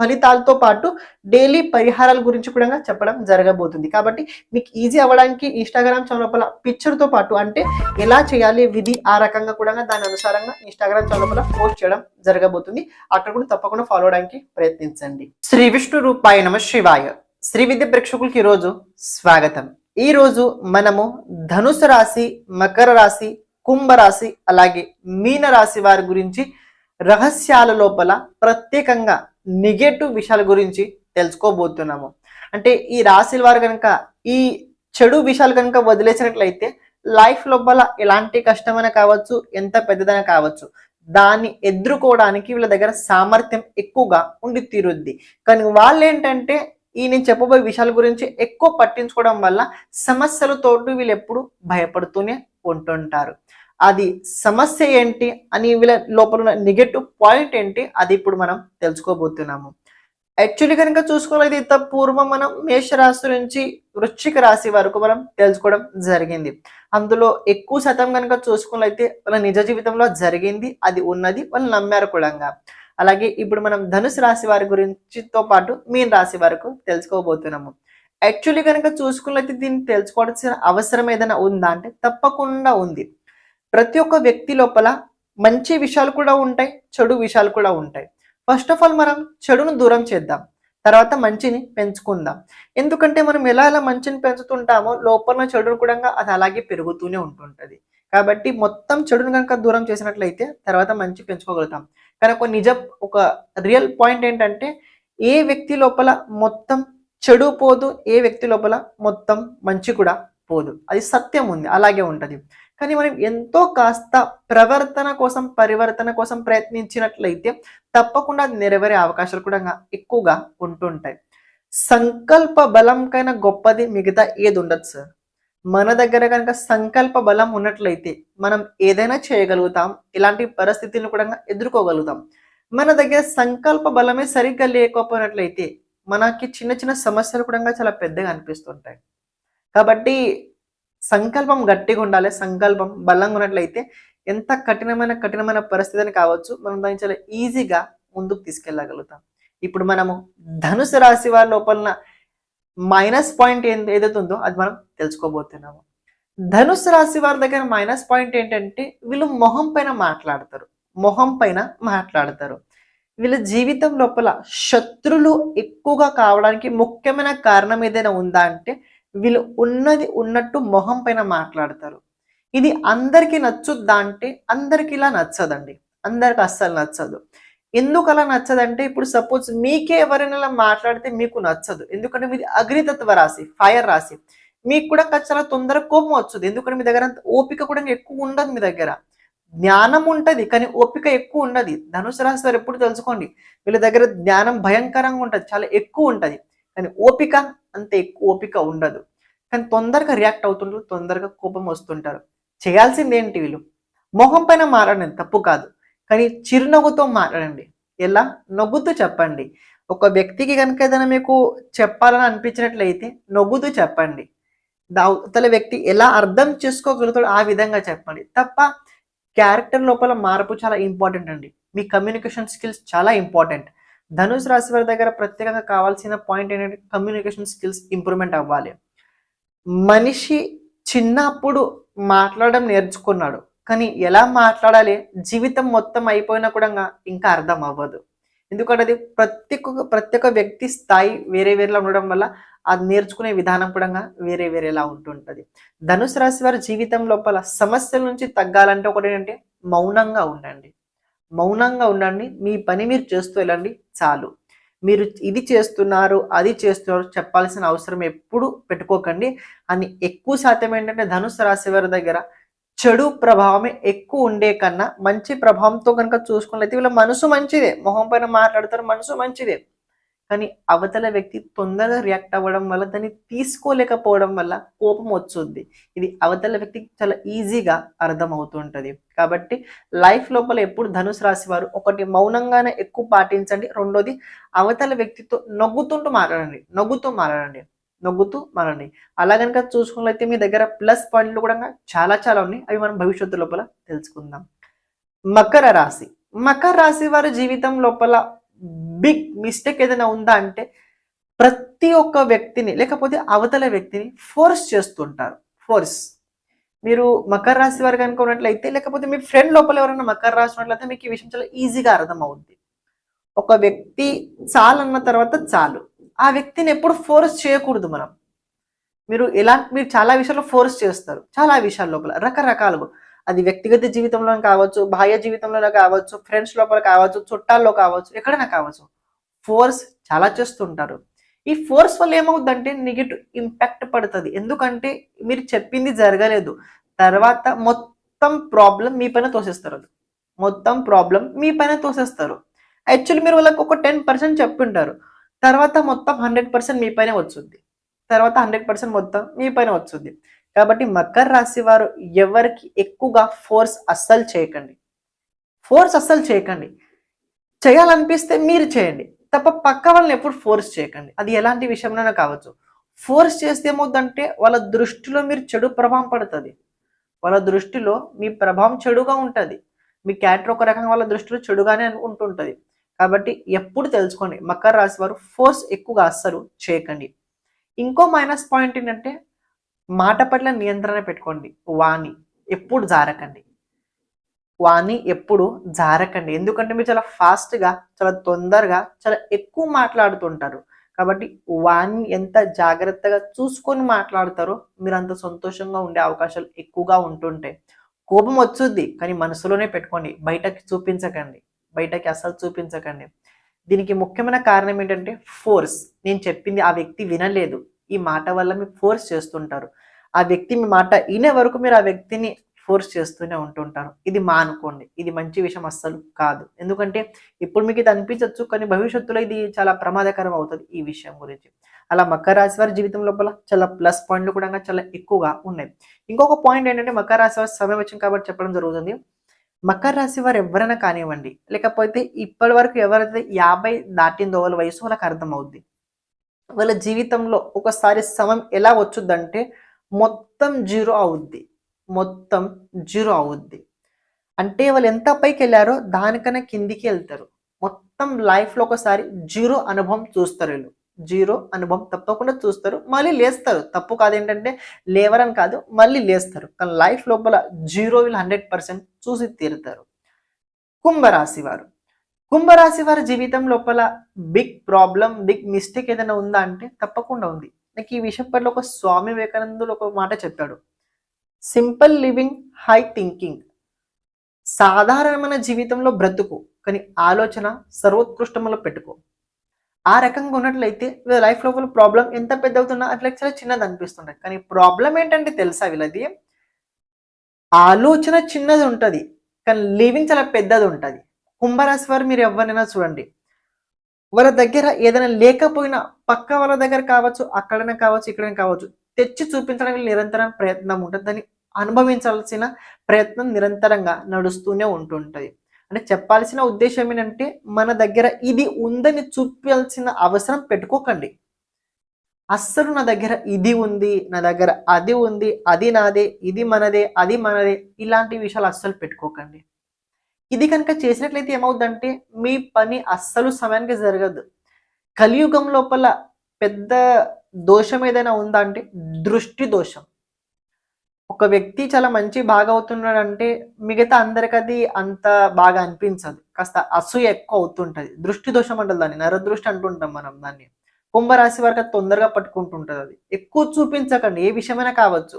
ఫలితాలతో పాటు డైలీ పరిహారాల గురించి కూడా చెప్పడం జరగబోతుంది. కాబట్టి మీకు ఈజీ అవ్వడానికి ఇన్స్టాగ్రామ్ ఛానల్ పిక్చర్తో పాటు అంటే ఎలా చేయాలి విధి ఆ రకంగా కూడా దాని అనుసారంగా ఇన్స్టాగ్రామ్ ఛానల్ పోస్ట్ చేయడం జరగబోతుంది. అక్కడ కూడా తప్పకుండా ఫాలో అవడానికి ప్రయత్నించండి. శ్రీ విష్ణు రూపాయ నమ శివాయ. శ్రీ విద్య ప్రేక్షకులకి ఈరోజు స్వాగతం. ఈ రోజు మనము ధనుసు రాశి మకర రాశి కుంభ రాశి అలాగే మీన రాశి వారి గురించి రహస్యాల లోపల ప్రత్యేకంగా నెగటివ్ విషయాల గురించి తెలుసుకోబోతున్నాము. అంటే ఈ రాశిల వారు కనుక ఈ చెడు విషయాలు కనుక వదిలేసినట్లయితే లైఫ్ లోపల ఎలాంటి కష్టమైనా కావచ్చు ఎంత పెద్దదైనా కావచ్చు దాన్ని ఎదుర్కోవడానికి వీళ్ళ దగ్గర సామర్థ్యం ఎక్కువగా ఉండి తీరుద్ది. కానీ వాళ్ళు ఏంటంటే ఈ నేను చెప్పబోయే విషయాల గురించి ఎక్కువ పట్టించుకోవడం వల్ల సమస్యలతోటి వీళ్ళు ఎప్పుడు భయపడుతూనే ఉంటుంటారు. అది సమస్య ఏంటి అని వీళ్ళ లోపల ఉన్న నెగటివ్ పాయింట్ ఏంటి అది ఇప్పుడు మనం తెలుసుకోబోతున్నాము. యాక్చువల్లీ కనుక చూసుకోలేదు ఇంత పూర్వం మనం మేషరాశి నుంచి వృశ్చిక రాశి వరకు మనం తెలుసుకోవడం జరిగింది. అందులో ఎక్కువ శాతం కనుక చూసుకున్నైతే వాళ్ళ నిజ జీవితంలో జరిగింది అది ఉన్నది వాళ్ళు నమ్మారు కూడా. అలాగే ఇప్పుడు మనం ధనుసు రాశి వారి గురించితో పాటు మీన రాశి వరకు తెలుసుకోబోతున్నాము. యాక్చువల్లీ కనుక చూసుకున్నైతే దీన్ని తెలుసుకోవాల్సిన అవసరం ఏదైనా ఉందా అంటే తప్పకుండా ఉంది. ప్రతి ఒక్క వ్యక్తి లోపల మంచి విషయాలు కూడా ఉంటాయి చెడు విషయాలు కూడా ఉంటాయి. ఫస్ట్ ఆఫ్ ఆల్ మనం చెడును దూరం చేద్దాం తర్వాత మంచిని పెంచుకుందాం. ఎందుకంటే మనం ఎలా ఎలా మంచిని పెంచుతుంటామో లోపల చెడును కూడా అది అలాగే పెరుగుతూనే ఉంటుంటుంది. కాబట్టి మొత్తం చెడును కనుక దూరం చేసినట్లయితే తర్వాత మంచి పెంచుకోగలుగుతాం. కానీ ఒక నిజ ఒక రియల్ పాయింట్ ఏంటంటే ఏ వ్యక్తి లోపల మొత్తం చెడు పోదు ఏ వ్యక్తి లోపల మొత్తం మంచి కూడా పోదు. అది సత్యం ఉంది అలాగే ఉంటుంది. కానీ మనం ఎంతో కాస్త ప్రవర్తన కోసం పరివర్తన కోసం ప్రయత్నించినట్లయితే తప్పకుండా నెరవేరే అవకాశాలు కూడా ఎక్కువగా ఉంటుంటాయి. సంకల్ప బలం కైనా గొప్పది మిగతా ఏది ఉండదు సార్. మన దగ్గర కనుక సంకల్ప బలం ఉన్నట్లయితే మనం ఏదైనా చేయగలుగుతాం ఇలాంటి పరిస్థితులను కూడా ఎదుర్కోగలుగుతాం. మన దగ్గర సంకల్ప బలమే సరిగ్గా లేకపోయినట్లయితే మనకి చిన్న చిన్న సమస్యలు కూడా చాలా పెద్దగా అనిపిస్తుంటాయి. కాబట్టి సంకల్పం గట్టిగా ఉండాలి సంకల్పం బలంగా ఉన్నట్లయితే ఎంత కఠినమైన కఠినమైన పరిస్థితిని కావచ్చు మనం దాన్ని చాలా ఈజీగా ముందుకు తీసుకెళ్ళగలుగుతాం. ఇప్పుడు మనము ధనుసు రాశి వారి లోపల మైనస్ పాయింట్ ఏదైతే ఉందో అది మనం తెలుసుకోబోతున్నాము. ధనుసు రాశి వారి దగ్గర మైనస్ పాయింట్ ఏంటంటే వీళ్ళు మొహం పైన మాట్లాడతారు. మొహం పైన మాట్లాడతారు. వీళ్ళ జీవితం లోపల శత్రులు ఎక్కువగా కావడానికి ముఖ్యమైన కారణం ఏదైనా ఉందా అంటే వీళ్ళు ఉన్నది ఉన్నట్టు మొహం పైన మాట్లాడతారు. ఇది అందరికీ నచ్చుద్దా అంటే అందరికి ఇలా నచ్చదండి. అందరికి అస్సలు నచ్చదు. ఎందుకు అలా నచ్చదంటే ఇప్పుడు సపోజ్ మీకే ఎవరైనా ఇలా మాట్లాడితే మీకు నచ్చదు. ఎందుకంటే మీది అగ్నితత్వ రాశి ఫైర్ రాశి. మీకు కూడా చాలా తొందరగా కోపం వచ్చదు ఎందుకంటే మీ దగ్గర ఓపిక కూడా ఎక్కువ ఉండదు మీ దగ్గర. జ్ఞానం ఉంటది కానీ ఓపిక ఎక్కువ ఉండదు. ధనుసు రాశి వారు ఎప్పుడు తెలుసుకోండి. వీళ్ళ దగ్గర జ్ఞానం భయంకరంగా ఉంటది చాలా ఎక్కువ ఉంటది. కానీ ఓపిక అంత ఎక్కువ ఓపిక ఉండదు. కానీ తొందరగా రియాక్ట్ అవుతుంటారు తొందరగా కోపం వస్తుంటారు. చేయాల్సింది ఏంటి వీళ్ళు? మొహం పైన మాట్లాడండి తప్పు కాదు. కానీ చిరునవ్వుతో మాట్లాడండి ఎలా? నవ్వుతూ చెప్పండి. ఒక వ్యక్తికి కనుక ఏదైనా మీకు చెప్పాలని అనిపించినట్లయితే నవ్వుతూ చెప్పండి. అవతల వ్యక్తి ఎలా అర్థం చేసుకోగలుగుతాడో ఆ విధంగా చెప్పండి. తప్ప క్యారెక్టర్ లోపల మార్పు చాలా ఇంపార్టెంట్ అండి. మీ కమ్యూనికేషన్ స్కిల్స్ చాలా ఇంపార్టెంట్ ధనుసు రాశి వారి దగ్గర ప్రత్యేకంగా కావాల్సిన పాయింట్ ఏంటంటే కమ్యూనికేషన్ స్కిల్స్ ఇంప్రూవ్మెంట్ అవ్వాలి. మనిషి చిన్నప్పుడు మాట్లాడడం నేర్చుకున్నాడు. కానీ ఎలా మాట్లాడాలి? జీవితం మొత్తం అయిపోయినా కూడా ఇంకా అర్థం అవ్వదు. ఎందుకంటే అది ప్రతి ప్రత్యేక ప్రతి ఒక్క వ్యక్తి స్థాయి వేరే వేరేలా ఉండడం వల్ల అది నేర్చుకునే విధానం కూడా వేరే వేరేలా ఉంటుంటుంది. ధనుసు రాశి వారి జీవితం లోపల సమస్యల నుంచి తగ్గాలంటే ఒకటి ఏంటంటే మౌనంగా ఉండండి. మౌనంగా ఉండండి. మీ పని మీరు చేస్తూ వెళ్ళండి. చాలు. మీరు ఇది చేస్తున్నారు అది చేస్తున్నారు చెప్పాల్సిన అవసరం ఎప్పుడు పెట్టుకోకండి. అని ఎక్కువ శాతం ఏంటంటే ధనుసు రాశి వారి దగ్గర చెడు ప్రభావమే ఎక్కువ ఉండే కన్నా మంచి ప్రభావంతో కనుక చూసుకున్నట్లయితే వీళ్ళ మనసు మంచిదే. మొహం పైన మాట్లాడతారు మనసు మంచిదే. కానీ అవతల వ్యక్తి తొందరగా రియాక్ట్ అవ్వడం వల్ల దాన్ని తీసుకోలేకపోవడం వల్ల కోపం వచ్చుద్ది ఇది అవతల వ్యక్తికి చాలా ఈజీగా అర్థమవుతుంటది. కాబట్టి లైఫ్ లోపల ఎప్పుడు ధనుసు రాశి వారు ఒకటి మౌనంగానే ఎక్కువ పాటించండి రెండోది అవతల వ్యక్తితో నవ్వుతుంటూ మాట్లాడండి నవ్వుతూ మాట్లాడండి నవ్వుతూ మారండి అలా కనుక చూసుకున్నట్లయితే మీ దగ్గర ప్లస్ పాయింట్లు కూడా చాలా చాలా ఉన్నాయి. అవి మనం భవిష్యత్తు లోపల తెలుసుకుందాం. మకర రాశి. మకర రాశి వారి జీవితం లోపల బిగ్ మిస్టేక్ ఏదైనా ఉందా అంటే ప్రతి ఒక్క వ్యక్తిని లేకపోతే అవతల వ్యక్తిని ఫోర్స్ చేస్తుంటారు. ఫోర్స్. మీరు మకర రాశి వారు కనుక ఉన్నట్లయితే లేకపోతే మీ ఫ్రెండ్ లోపల ఎవరైనా మకర రాశి ఉన్నట్లయితే మీకు ఈ విషయం చాలా ఈజీగా అర్థం అవుద్ది ఒక వ్యక్తి చాలన్న తర్వాత చాలు. ఆ వ్యక్తిని ఎప్పుడు ఫోర్స్ చేయకూడదు మనం. మీరు ఎలా మీరు చాలా విషయాల్లో ఫోర్స్ చేస్తారు. చాలా విషయాల లోపల రకరకాలుగా. అది వ్యక్తిగత జీవితంలో కావచ్చు బాహ్య జీవితంలో కావచ్చు ఫ్రెండ్స్ లోపల కావచ్చు చుట్టాల్లో కావచ్చు ఎక్కడైనా కావచ్చు ఫోర్స్ చాలా చేస్తుంటారు. ఈ ఫోర్స్ వల్ల ఏమవుతుందంటే నెగిటివ్ ఇంపాక్ట్ పడుతుంది. ఎందుకంటే మీరు చెప్పింది జరగలేదు. తర్వాత మొత్తం ప్రాబ్లం మీ పైన తోసేస్తారు అది. మొత్తం ప్రాబ్లం మీ పైన తోసేస్తారు. యాక్చువల్లీ మీరు వాళ్ళకి ఒక టెన్ పర్సెంట్ చెప్పింటారు. తర్వాత మొత్తం హండ్రెడ్ పర్సెంట్ మీ పైన వచ్చింది తర్వాత హండ్రెడ్ పర్సెంట్ మొత్తం మీ పైన వచ్చింది కాబట్టి మకర రాశి వారు ఎవరికి ఎక్కువగా ఫోర్స్ అస్సలు చేయకండి. ఫోర్స్ అస్సలు చేయకండి. చేయాలనిపిస్తే మీరు చేయండి. తప్ప పక్క వాళ్ళని ఎప్పుడు ఫోర్స్ చేయకండి. అది ఎలాంటి విషయంలోనే కావచ్చు. ఫోర్స్ చేస్తే ఏమవుతుందంటే వాళ్ళ దృష్టిలో మీరు చెడు ప్రభావం పడుతుంది. వాళ్ళ దృష్టిలో మీ ప్రభావం చెడుగా ఉంటుంది. మీ క్యారెక్టర్ ఒక రకంగా వాళ్ళ దృష్టిలో చెడుగానే ఉంటుంటుంది. కాబట్టి ఎప్పుడు తెలుసుకోండి. మకర రాశి వారు ఫోర్స్ ఎక్కువగా అస్సలు చేయకండి. ఇంకో మైనస్ పాయింట్ ఏంటంటే మాట పట్ల నియంత్రణ పెట్టుకోండి. వాణి ఎప్పుడు జారకండి. వాణి ఎప్పుడు జారకండి. ఎందుకంటే మీరు చాలా ఫాస్ట్గా చాలా తొందరగా చాలా ఎక్కువ మాట్లాడుతుంటారు. కాబట్టి వాణ్ణి ఎంత జాగ్రత్తగా చూసుకొని మాట్లాడతారో మీరు అంత సంతోషంగా ఉండే అవకాశాలు ఎక్కువగా ఉంటుంటాయి కోపం వచ్చుద్ది. కానీ మనసులోనే పెట్టుకోండి. బయటకి చూపించకండి. బయటకి అస్సలు చూపించకండి. దీనికి ముఖ్యమైన కారణం ఏంటంటే ఫోర్స్. నేను చెప్పింది ఆ వ్యక్తి వినలేదు. ఈ మాట వల్ల మీరు ఫోర్స్ చేస్తుంటారు. ఆ వ్యక్తి మీ మాట వినే వరకు మీరు ఆ వ్యక్తిని ఫోర్స్ చేస్తూనే ఉంటుంటారు. ఇది మానుకోండి ఇది మంచి విషయం అస్సలు కాదు. ఎందుకంటే ఇప్పుడు మీకు ఇది అనిపించవచ్చు కానీ భవిష్యత్తులో ఇది చాలా ప్రమాదకరం అవుతుంది ఈ విషయం గురించి. అలా మకర రాశి వారి జీవితం లోపల చాలా ప్లస్ పాయింట్లు కూడా చాలా ఎక్కువగా ఉన్నాయి. ఇంకొక పాయింట్ ఏంటంటే మకర రాశి వారి సమయం వచ్చింది కాబట్టి చెప్పడం జరుగుతుంది. మకర రాశి వారు ఎవరైనా కానివ్వండి లేకపోతే ఇప్పటి వరకు ఎవరైతే యాభై దాటిందో వాళ్ళ వయసు వాళ్ళకి అర్థమవుద్ది. వాళ్ళ జీవితంలో ఒకసారి సమయం ఎలా వచ్చుద్దంటే మొత్తం జీరో అవుద్ది. మొత్తం జీరో అవుద్ది. అంటే వాళ్ళు ఎంత పైకి వెళ్ళారో దానికన్నా కిందికి వెళ్తారు. మొత్తం లైఫ్లో ఒకసారి జీరో అనుభవం చూస్తారు వీళ్ళు. జీరో అనుభవం తప్పకుండా చూస్తారు. మళ్ళీ లేస్తారు. తప్పు కాదేంటంటే లేవరని కాదు మళ్ళీ లేస్తారు. కానీ లైఫ్ లోపల జీరో వీళ్ళు హండ్రెడ్ పర్సెంట్ చూసి తీరుతారు. కుంభరాశి వారు. కుంభరాశి వారి జీవితం లోపల బిగ్ ప్రాబ్లం బిగ్ మిస్టేక్ ఏదైనా ఉందా అంటే తప్పకుండా ఉంది. నాకు ఈ విషయం పట్ల ఒక స్వామి వివేకానందులు ఒక మాట చెప్పాడు. సింపుల్ లివింగ్ హై థింకింగ్ సాధారణమైన జీవితంలో బ్రతుకు కానీ ఆలోచన సర్వోత్కృష్టంలో పెట్టుకో. ఆ రకంగా ఉన్నట్లయితే వీళ్ళ లైఫ్ లోపల ప్రాబ్లం ఎంత పెద్ద అవుతున్నా అట్లా చాలా చిన్నది అనిపిస్తుంటాయి కానీ ప్రాబ్లం ఏంటంటే తెలుసా వీళ్ళది? ఆలోచన చిన్నది ఉంటుంది కానీ లివింగ్ చాలా పెద్దది ఉంటుంది. కుంభరాశి వారు మీరు ఎవరినైనా చూడండి. వాళ్ళ దగ్గర ఏదైనా లేకపోయినా పక్క వాళ్ళ దగ్గర కావచ్చు అక్కడనే కావచ్చు ఇక్కడనే కావచ్చు తెచ్చి చూపించడానికి నిరంతరం ప్రయత్నం ఉంటుంది. దాన్ని అనుభవించాల్సిన ప్రయత్నం నిరంతరంగా నడుస్తూనే ఉంటుంటుంది అంటే చెప్పాల్సిన ఉద్దేశం ఏంటంటే మన దగ్గర ఇది ఉందని చూపించాల్సిన అవసరం పెట్టుకోకండి. అస్సలు నా దగ్గర ఇది ఉంది నా దగ్గర అది ఉంది అది నాదే ఇది మనదే అది మనదే ఇలాంటి విషయాలు అస్సలు పెట్టుకోకండి. ఇది కనుక చేసినట్లయితే ఏమవుద్దంటే మీ పని అస్సలు సమయానికి జరగదు. కలియుగం లోపల పెద్ద దోషం ఏదైనా ఉందా అంటే దృష్టి దోషం. ఒక వ్యక్తి చాలా మంచి బాగా అవుతున్నాడంటే మిగతా అందరికి అది అంత బాగా అనిపించదు. కాస్త అసూయ ఎక్కువ అవుతుంటది. దృష్టి దోషం అంటుంది దాన్ని. నరదృష్టి అంటుంటాం మనం దాన్ని. కుంభరాశి వారికి అది తొందరగా పట్టుకుంటుంటది అది. ఎక్కువ చూపించకండి. ఏ విషయమైనా కావచ్చు.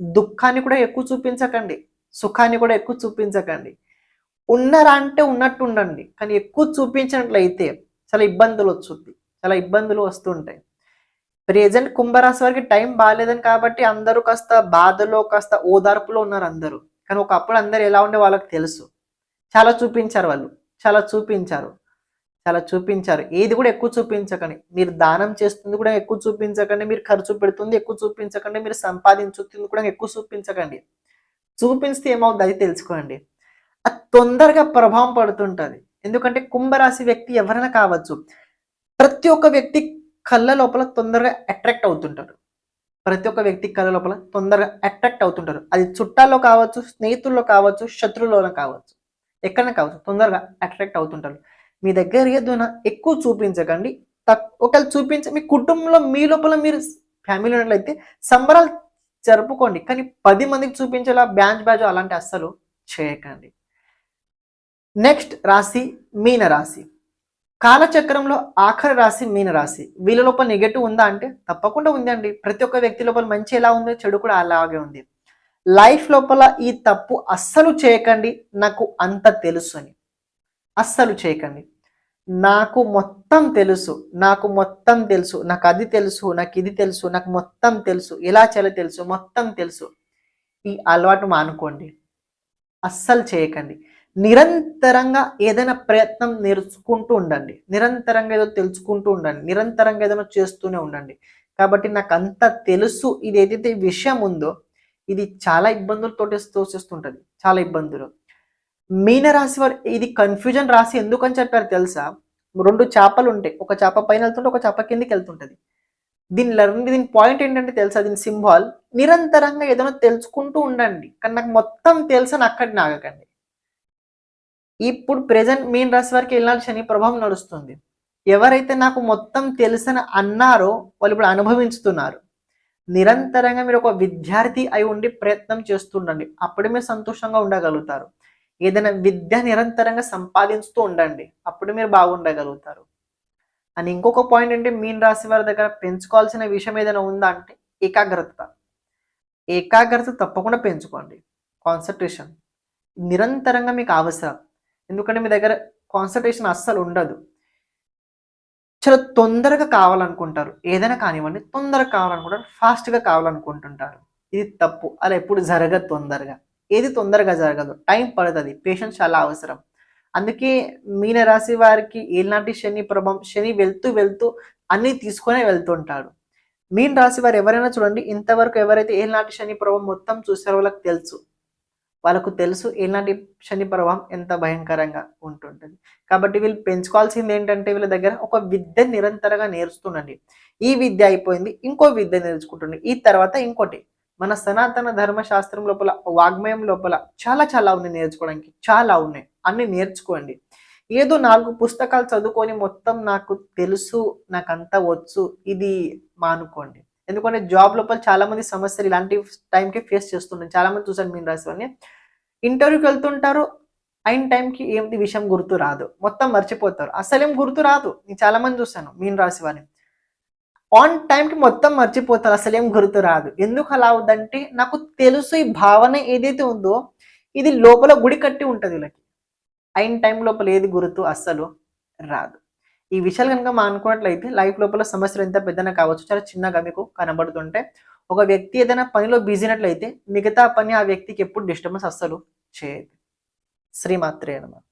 దుఃఖాన్ని కూడా ఎక్కువ చూపించకండి. సుఖాన్ని కూడా ఎక్కువ చూపించకండి. ఉన్నరా అంటే ఉన్నట్టు ఉండండి కానీ ఎక్కువ చూపించినట్లయితే చాలా ఇబ్బందులు వచ్చుద్ది చాలా ఇబ్బందులు వస్తుంటాయి. ప్రెజెంట్ కుంభరాశి వారికి టైం బాగాలేదని కాబట్టి అందరూ కాస్త బాధలో కాస్త ఓదార్పులో ఉన్నారు అందరూ. కానీ ఒకప్పుడు అందరు ఎలా ఉండే వాళ్ళకి తెలుసు. చాలా చూపించారు వాళ్ళు. చాలా చూపించారు. చాలా చూపించారు. ఏది కూడా ఎక్కువ చూపించకండి. మీరు దానం చేస్తుంది కూడా ఎక్కువ చూపించకండి. మీరు ఖర్చు పెడుతుంది ఎక్కువ చూపించకండి. మీరు సంపాదించుతుంది కూడా ఎక్కువ చూపించకండి. చూపిస్తే ఏమవుతుంది అది తెలుసుకోండి. అది తొందరగా ప్రభావం పడుతుంటుంది. ఎందుకంటే కుంభరాశి వ్యక్తి ఎవరైనా కావచ్చు ప్రతి ఒక్క వ్యక్తి కళ్ళ లోపల తొందరగా అట్రాక్ట్ అవుతుంటారు. ప్రతి ఒక్క వ్యక్తి కళ్ళ లోపల తొందరగా అట్రాక్ట్ అవుతుంటారు. అది చుట్టాల్లో కావచ్చు స్నేహితుల్లో కావచ్చు శత్రువుల్లో కావచ్చు ఎక్కడైనా కావచ్చు తొందరగా అట్రాక్ట్ అవుతుంటారు. మీ దగ్గర ఏదైనా ఎక్కువ చూపించకండి. తక్కువ ఒకవేళ చూపించ మీ కుటుంబంలో మీ లోపల మీరు ఫ్యామిలీ ఉన్నట్లయితే సంబరాలు జరుపుకోండి. కానీ పది మందికి చూపించేలా బ్యాంచ్ బ్యాచ్ అలాంటి అస్సలు చేయకండి. నెక్స్ట్ రాశి మీన రాశి. కాలచక్రంలో ఆఖరి రాశి మీన రాశి. వీళ్ళ లోపల నెగటివ్ ఉందా అంటే తప్పకుండా ఉందండి. ప్రతి ఒక్క వ్యక్తి లోపల మంచి ఎలా ఉందో చెడు కూడా అలాగే ఉంది. లైఫ్ లోపల ఈ తప్పు అస్సలు చేయకండి. నాకు అంత తెలుసు అని. అస్సలు చేయకండి. నాకు మొత్తం తెలుసు. నాకు మొత్తం తెలుసు. నాకు అది తెలుసు. నాకు ఇది తెలుసు. నాకు మొత్తం తెలుసు. ఎలా చేయాలో తెలుసు. మొత్తం తెలుసు. ఈ అలవాటు మానుకోండి. అస్సలు చేయకండి. నిరంతరంగా ఏదైనా ప్రయత్నం నేర్చుకుంటూ ఉండండి. నిరంతరంగా ఏదో తెలుసుకుంటూ ఉండండి. నిరంతరంగా ఏదైనా చేస్తూనే ఉండండి. కాబట్టి నాకు అంత తెలుసు ఇది ఏదైతే విషయం ఉందో ఇది చాలా ఇబ్బందులతో తోచేస్తుంటది చాలా ఇబ్బందులు. మీన రాశి వారు ఇది కన్ఫ్యూజన్ రాసి ఎందుకని చెప్పారు తెలుసా? రెండు చేపలు ఉంటాయి. ఒక చేప పైన వెళ్తుంటే ఒక చేప కిందకి వెళ్తుంటుంది. దీని లెర్న్ దీని పాయింట్ ఏంటంటే తెలుసా? దీని సింబాల్ నిరంతరంగా ఏదైనా తెలుసుకుంటూ ఉండండి. కానీ నాకు మొత్తం తెలుసని అక్కడిని ఆగకండి. ఇప్పుడు ప్రజెంట్ మీన్ రాశి వారికి వెళ్ళాలి శని ప్రభావం నడుస్తుంది. ఎవరైతే నాకు మొత్తం తెలుసని అన్నారో వాళ్ళు ఇప్పుడు అనుభవించుతున్నారు. నిరంతరంగా మీరు ఒక విద్యార్థి అయి ఉండి ప్రయత్నం చేస్తుండండి. అప్పుడే మీరు సంతోషంగా ఉండగలుగుతారు. ఏదైనా విద్య నిరంతరంగా సంపాదించుతూ ఉండండి. అప్పుడు మీరు బాగుండగలుగుతారు. అని ఇంకొక పాయింట్ అంటే మీన్ రాశి వారి దగ్గర పెంచుకోవాల్సిన విషయం ఏదైనా ఉందా అంటే ఏకాగ్రత. ఏకాగ్రత తప్పకుండా పెంచుకోండి. కాన్సన్ట్రేషన్. నిరంతరంగా మీకు అవసరం. ఎందుకంటే మీ దగ్గర కాన్సన్ట్రేషన్ అస్సలు ఉండదు. చాలా తొందరగా కావాలనుకుంటారు. ఏదైనా కానివ్వండి తొందరగా కావాలనుకుంటారు ఫాస్ట్గా కావాలనుకుంటుంటారు. ఇది తప్పు. అలా ఎప్పుడు జరగదు తొందరగా. ఏది తొందరగా జరగదు. టైం పడుతుంది. పేషెన్స్ చాలా అవసరం. అందుకే మీన రాశి వారికి ఏనాటి శని ప్రభావం శని వెళ్తూ వెళ్తూ అన్నీ తీసుకునే వెళ్తుంటాడు మీన రాశి వారు ఎవరైనా చూడండి ఇంతవరకు ఎవరైతే ఏనాటి శని ప్రభావం మొత్తం చూసారో వాళ్ళకి తెలుసు. వాళ్ళకు తెలుసు ఎలాంటి శని ప్రభావం ఎంత భయంకరంగా ఉంటుంటుంది. కాబట్టి వీళ్ళు పెంచుకోవాల్సింది ఏంటంటే వీళ్ళ దగ్గర ఒక విద్య నిరంతరంగా నేర్చుతుండండి. ఈ విద్య అయిపోయింది ఇంకో విద్య నేర్చుకుంటుంది ఈ తర్వాత ఇంకోటి మన సనాతన ధర్మశాస్త్రం లోపల వాగ్మయం లోపల చాలా చాలా ఉన్నాయి నేర్చుకోవడానికి. చాలా ఉన్నాయి. అన్ని నేర్చుకోండి. ఏదో నాలుగు పుస్తకాలు చదువుకొని మొత్తం నాకు తెలుసు నాకు వచ్చు ఇది మానుకోండి. ఎందుకంటే జాబ్ లోపల చాలా మంది సమస్యలు ఇలాంటి టైంకి ఫేస్ చేస్తుంటారు. చాలా మంది చూసాను మీన్ రాశి వాళ్ళని ఇంటర్వ్యూకి వెళ్తుంటారు అయిన టైంకి ఏంటి విషయం గుర్తు రాదు. మొత్తం మర్చిపోతారు. అసలేం గుర్తు రాదు. నేను చాలా మంది చూసాను మీన్ రాశి వారిని. ఆన్ టైంకి మొత్తం మర్చిపోతారు. అసలేం గుర్తు రాదు. ఎందుకు అలా అవుద్దంటే నాకు తెలుసు ఈ భావన ఏదైతే ఉందో ఇది లోపల గుడి కట్టి ఉంటుంది వీళ్ళకి. అయిన టైం లోపల ఏది గుర్తు అస్సలు రాదు. ఈ విషయాలు కనుక మా అనుకున్నట్లయితే లైఫ్ లోపల సమస్యలు ఎంత పెద్దనా కావచ్చు చాలా చిన్నగా మీకు కనబడుతుంటే ఒక వ్యక్తి ఏదైనా పనిలో బిజీనట్లయితే మిగతా పని ఆ వ్యక్తికి ఎప్పుడు డిస్టర్బెన్స్ అస్సలు చేయదు. శ్రీమాత్రే అనమాట